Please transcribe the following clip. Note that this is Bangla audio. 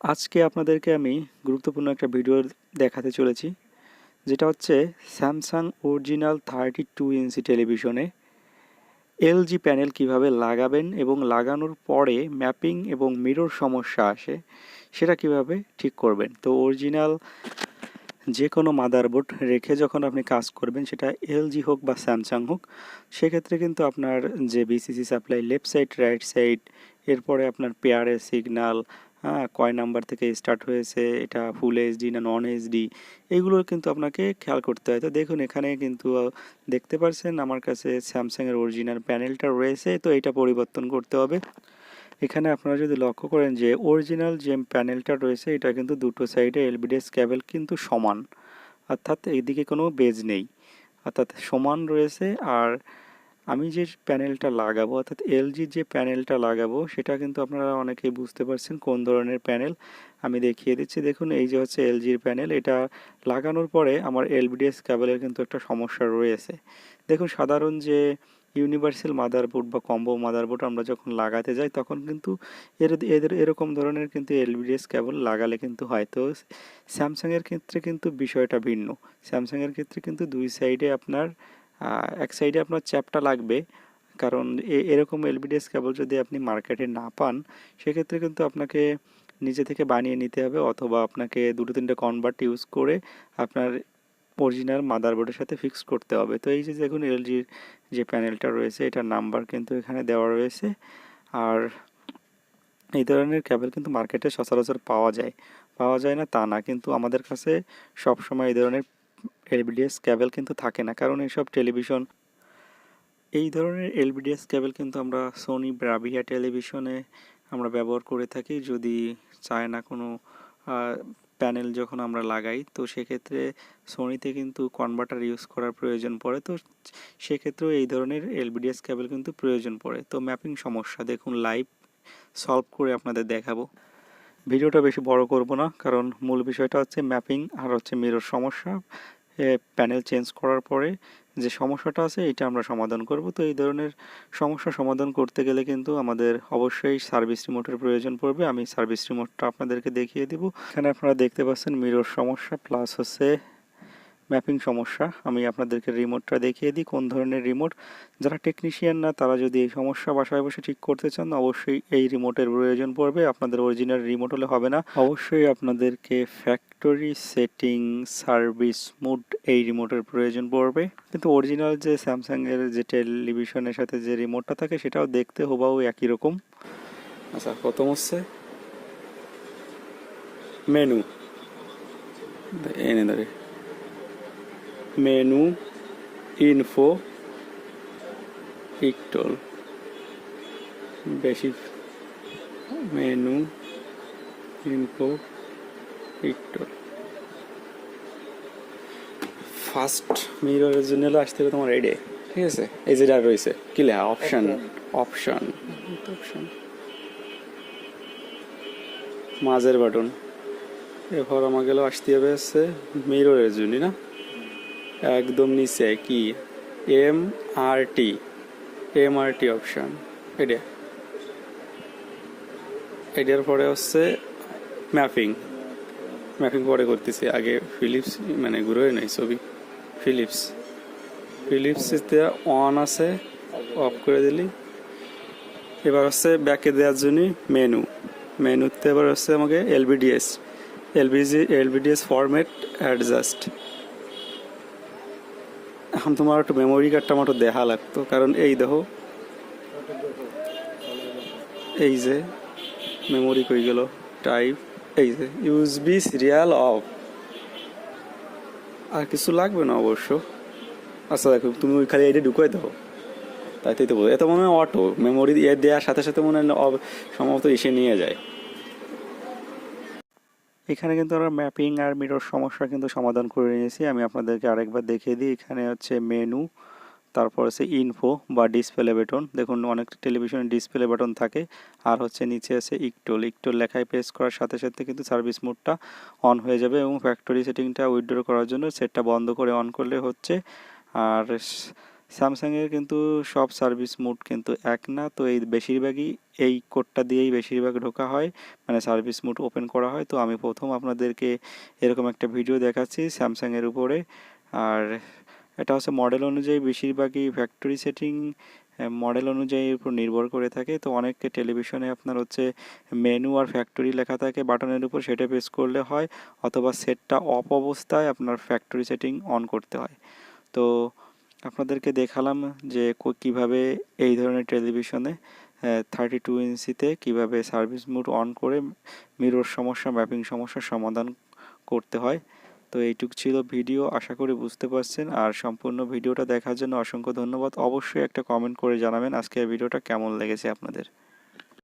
আজকে আপনাদেরকে আমি গুরুত্বপূর্ণ একটা ভিডিও দেখাতে চলেছি, যেটা হচ্ছে Samsung original thirty two inch টেলিভিশনে এলজি প্যানেল কীভাবে লাগাবেন এবং লাগানোর পরে ম্যাপিং এবং মিরর সমস্যা আসে, সেটা কীভাবে ঠিক করবেন। তো অরিজিনাল যে কোনো মাদারবোর্ড রেখে যখন আপনি কাজ করবেন, সেটা এলজি হোক বা স্যামসাং হোক, সেক্ষেত্রে কিন্তু আপনার যে VCC supply left side right side এরপরে আপনার পেয়ারের সিগনাল হ্যাঁ কয় নাম্বার থেকে স্টার্ট হয়েছে, এটা ফুল এইচডি না নন এইচডি এগুলো কিন্তু আপনাকে খেয়াল করতে হয়। তো দেখুন, এখানে কিন্তু দেখতে পারছেন আমার কাছে স্যামসাংয়ের অরিজিনাল প্যানেলটা রয়েছে, তো এটা পরিবর্তন করতে হবে। এখানে আপনারা যদি লক্ষ্য করেন যে অরিজিনাল যে প্যানেলটা রয়েছে, এটা কিন্তু দুটো সাইডে এলবিডিএস ক্যাবেল কিন্তু সমান। অর্থাৎ এইদিকে কোনো বেজ নেই। অর্থাৎ সমান রয়েছে আর আমি যে প্যানেলটা লাগাবো, অর্থাৎ এলজির যে প্যানেলটা লাগাবো, সেটা কিন্তু আপনারা অনেকেই বুঝতে পারছেন কোন ধরনের প্যানেল। আমি দেখিয়ে দিচ্ছি, দেখুন এই যে হচ্ছে এলজির প্যানেল, এটা লাগানোর পরে আমার এলবিডিএস ক্যাবেলের কিন্তু একটা সমস্যা রয়েছে। দেখুন সাধারণ যে ইউনিভার্সাল মাদারবোর্ড বা কম্বো মাদারবোর্ড আমরা যখন লাগাতে যাই, তখন কিন্তু এর এদের এরকম ধরনের কিন্তু এলবিডিএস কেবল লাগালে কিন্তু হয়। তো স্যামসাংয়ের ক্ষেত্রে কিন্তু বিষয়টা ভিন্ন। স্যামসাংয়ের ক্ষেত্রে কিন্তু দুই সাইডে আপনার এক সাইডে আপনার চ্যাপটা লাগবে। কারণ এরকম এলবিডিএস কেবল যদি আপনি মার্কেটে না পান, সেক্ষেত্রে কিন্তু আপনাকে নিজে থেকে বানিয়ে নিতে হবে অথবা আপনাকে দুটো তিনটে কনভার্ট ইউজ করে আপনার অরিজিনাল মাদারবোর্ডের সাথে ফিক্স করতে হবে। তো এই যে দেখুন এলজির যে প্যানেলটা রয়েছে, এটার নাম্বার কিন্তু এখানে দেওয়া রয়েছে। আর এই ধরনের ক্যাবেল কিন্তু মার্কেটে সচরাচর পাওয়া যায়। পাওয়া যায় না, তা না। কিন্তু আমাদের কাছে সবসময় এই ধরনের এলবিডিএস ক্যাবেল কিন্তু থাকে না। কারণ এইসব টেলিভিশন, এই ধরনের এলবিডিএস ক্যাবেল কিন্তু আমরা সোনি ব্রাভিয়া টেলিভিশনে আমরা ব্যবহার করে থাকি। যদি চায় না কোনো প্যানেল যখন আমরা লাগাই, তো সেক্ষেত্রে সোনিতে কিন্তু কনভার্টার ইউজ করার প্রয়োজন পড়ে। তো সেক্ষেত্রেও এই ধরনের এলবিডিএস ক্যাবেল কিন্তু প্রয়োজন পড়ে। তো ম্যাপিং সমস্যা, দেখুন লাইভ সলভ করে আপনাদের দেখাবো। ভিডিওটা বেশি বড় করব না, কারণ মূল বিষয়টা হচ্ছে ম্যাপিং আর হচ্ছে মিরর সমস্যা। প্যানেল চেঞ্জ করার পরে যে সমস্যাটা আছে, এটা আমরা সমাধান করব। তো এই ধরনের সমস্যা সমাধান করতে গেলে কিন্তু আমাদের অবশ্যই সার্ভিস রিমোটের প্রয়োজন পড়বে। আমি সার্ভিস রিমোটটা আপনাদেরকে দেখিয়ে দিব। এখানে আপনারা দেখতে পাচ্ছেন মিরর সমস্যা, প্লাস হচ্ছে ম্যাপিং সমস্যা। আমি আপনাদেরকে রিমোটটা দেখিয়ে দিই, কোন ধরনের রিমোট যারা টেকনিশিয়ান না, তারা যদি এই সমস্যা বাসায় বসে ঠিক করতে চান, অবশ্যই এই রিমোটের প্রয়োজন পড়বে। আপনাদের অরিজিনাল রিমোট হলে হবে না। অবশ্যই আপনাদেরকে ফ্যাক্টরি সেটিং সার্ভিস মুড এই রিমোটের প্রয়োজন পড়বে। কিন্তু অরিজিনাল যে স্যামসাংয়ের যে টেলিভিশনের সাথে যে রিমোটটা থাকে, সেটাও দেখতে হুবাহু একই রকম। আচ্ছা প্রথম হচ্ছে মেনু এনে ধরে। মেনু ইনফো ইকটল বেশি মেনু ইনফো ইকটল ফার্স্ট মিররের জন্য আসতে হবে তোমার এইডে ঠিক আছে? এই যেটা রয়েছে কি লেখা? অপশন অপশন অপশন মাঝের বাটন এরপর আমাকে গেল আসতে হবে হচ্ছে মিররের জন্য না? একদম নিচে কি? M R T. M R T option এটা এটার পরে হচ্ছে ম্যাপিং ম্যাপিং পরে করতেছি। আগে ফিলিপস মানে ঘুরে নাই ছবি। ফিলিপস ফিলিপসতে অন আছে অফ করে দিলি। এবার হচ্ছে ব্যাকে দেওয়ার জন্য মেনু মেনুতে এবার হচ্ছে আমাকে এলবিডিএস এলবিজি এলবিডিএস ফরম্যাট অ্যাডজাস্ট এখন তোমার একটু মেমোরি কার্ডটা আমার একটু দেখা লাগতো, কারণ এই দেখো, এই যে মেমোরি কই গেল? টাইপ এই যে ইউজবি সিরিয়াল অফ আর কিছু লাগবে না অবশ্য। আচ্ছা দেখো, তুমি ওই খালি এটা ঢুকাই দাও। তাই তো বলো এত মনে হয় অটো মেমোরি দেওয়ার সাথে সাথে মনে হয়, সম্ভবত এসে নিয়ে যায়। এখানে কিন্তু আমরা ম্যাপিং আর মিরর সমস্যা কিন্তু সমাধান করে নিয়েছি। আমি আপনাদেরকে আরেকবার দেখিয়ে দিই, এখানে হচ্ছে মেনু তারপর হচ্ছে ইনফো বা ডিসপ্লে বাটন দেখুন, অনেক টেলিভিশনে ডিসপ্লে বাটন থাকে, আর হচ্ছে নিচে আছে ইকটোল ইকটোল লেখায় প্রেস করার সাথে সাথে কিন্তু সার্ভিস মোডটা অন হয়ে যাবে এবং ফ্যাক্টরি সেটিংটা উইথড্র করার জন্য সেটটা বন্ধ করে অন করলে হচ্ছে আর স্যামসাংয়ের কিন্তু সব সার্ভিস মোড কিন্তু এক না। তো এই বেশিরভাগই এই কোডটা দিয়েই বেশিরভাগ ঢোকা হয় মানে সার্ভিস মোড ওপেন করা হয়। তো আমি প্রথম আপনাদেরকে এরকম একটা ভিডিও দেখাচ্ছি স্যামসাংয়ের উপরে। আর এটা হচ্ছে মডেল অনুযায়ী বেশিরভাগই ফ্যাক্টরি সেটিং মডেল অনুযায়ী উপর নির্ভর করে থাকে। তো অনেক টেলিভিশনে আপনার হচ্ছে মেনু আর ফ্যাক্টরি লেখা থাকে, বাটনের উপর সেটা প্রেস করলে হয়, অথবা সেটটা অফ অবস্থায় আপনার ফ্যাক্টরি সেটিং অন করতে হয়। তো আপনাদেরকে দেখালাম যে কীভাবে এই ধরনের টেলিভিশনে থার্টি টু ইঞ্চিতে কীভাবে সার্ভিস মোড অন করে মিরর সমস্যা ম্যাপিং সমস্যার সমাধান করতে হয়। তো এইটুক ছিল ভিডিও, আশা করি বুঝতে পারছেন। আর সম্পূর্ণ ভিডিওটা দেখার জন্য অসংখ্য ধন্যবাদ। অবশ্যই একটা কমেন্ট করে জানাবেন আজকের ভিডিওটা কেমন লেগেছে আপনাদের।